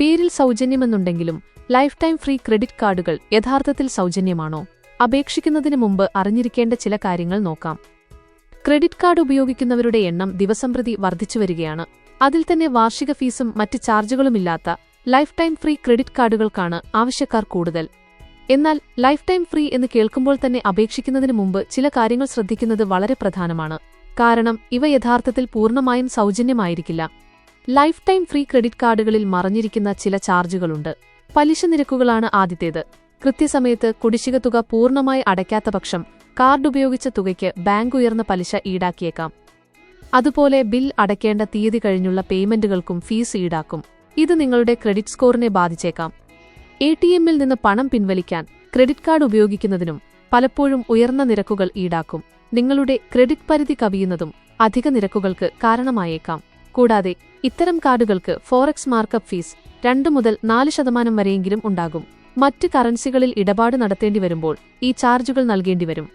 പേരിൽ സൗജന്യമെന്നുണ്ടെങ്കിലും life time free credit കാർഡുകൾ യഥാർത്ഥത്തിൽ സൗജന്യമാണോ? അപേക്ഷിക്കുന്നതിന് മുമ്പ് അറിഞ്ഞിരിക്കേണ്ട ചില കാര്യങ്ങൾ നോക്കാം. ക്രെഡിറ്റ് കാർഡ് ഉപയോഗിക്കുന്നവരുടെ എണ്ണം ദിവസം ദിവസംപ്രതി വർദ്ധിച്ചുവരികയാണ് അതിൽ തന്നെ വാർഷിക ഫീസും മറ്റ് ചാർജുകളുമില്ലാത്ത ലൈഫ് ടൈം ഫ്രീ ക്രെഡിറ്റ് കാർഡുകൾക്കാണ് ആവശ്യക്കാർ കൂടുതൽ. എന്നാൽ ലൈഫ് ടൈം ഫ്രീ എന്ന് കേൾക്കുമ്പോൾ തന്നെ അപേക്ഷിക്കുന്നതിന് മുമ്പ് ചില കാര്യങ്ങൾ ശ്രദ്ധിക്കുന്നത് വളരെ പ്രധാനമാണ്. കാരണം ഇവ യഥാർത്ഥത്തിൽ പൂർണമായും സൗജന്യമായിരിക്കില്ല. ലൈഫ് ടൈം ഫ്രീ ക്രെഡിറ്റ് കാർഡുകളിൽ മറഞ്ഞിരിക്കുന്ന ചില ചാർജുകളുണ്ട്. പലിശ നിരക്കുകളാണ് ആദ്യത്തേത്. കൃത്യസമയത്ത് കുടിശ്ശിക തുക പൂർണമായി അടയ്ക്കാത്ത പക്ഷം കാർഡ് ഉപയോഗിച്ച തുകയ്ക്ക് ബാങ്ക് ഉയർന്ന പലിശ ഈടാക്കിയേക്കാം. അതുപോലെ ബിൽ അടയ്ക്കേണ്ട തീയതി കഴിഞ്ഞുള്ള പേയ്മെന്റുകൾക്കും ഫീസ് ഈടാക്കും. ഇത് നിങ്ങളുടെ ക്രെഡിറ്റ് സ്കോറിനെ ബാധിച്ചേക്കാം. എ ടി എമ്മിൽ നിന്ന് പണം പിൻവലിക്കാൻ ക്രെഡിറ്റ് കാർഡ് ഉപയോഗിക്കുന്നതിനും പലപ്പോഴും ഉയർന്ന നിരക്കുകൾ ഈടാക്കും. നിങ്ങളുടെ ക്രെഡിറ്റ് പരിധി കവിയുന്നതും അധിക നിരക്കുകൾക്ക് കാരണമായേക്കാം. കൂടാതെ ഇത്തരം കാർഡുകൾക്ക് ഫോറക്സ് മാർക്കപ്പ് ഫീസ് രണ്ട് മുതൽ നാല് ശതമാനം വരെയെങ്കിലും ഉണ്ടാകും. മറ്റ് കറൻസികളിൽ ഇടപാട് നടത്തേണ്ടി വരുമ്പോൾ ഈ ചാർജുകൾ നൽകേണ്ടി വരും.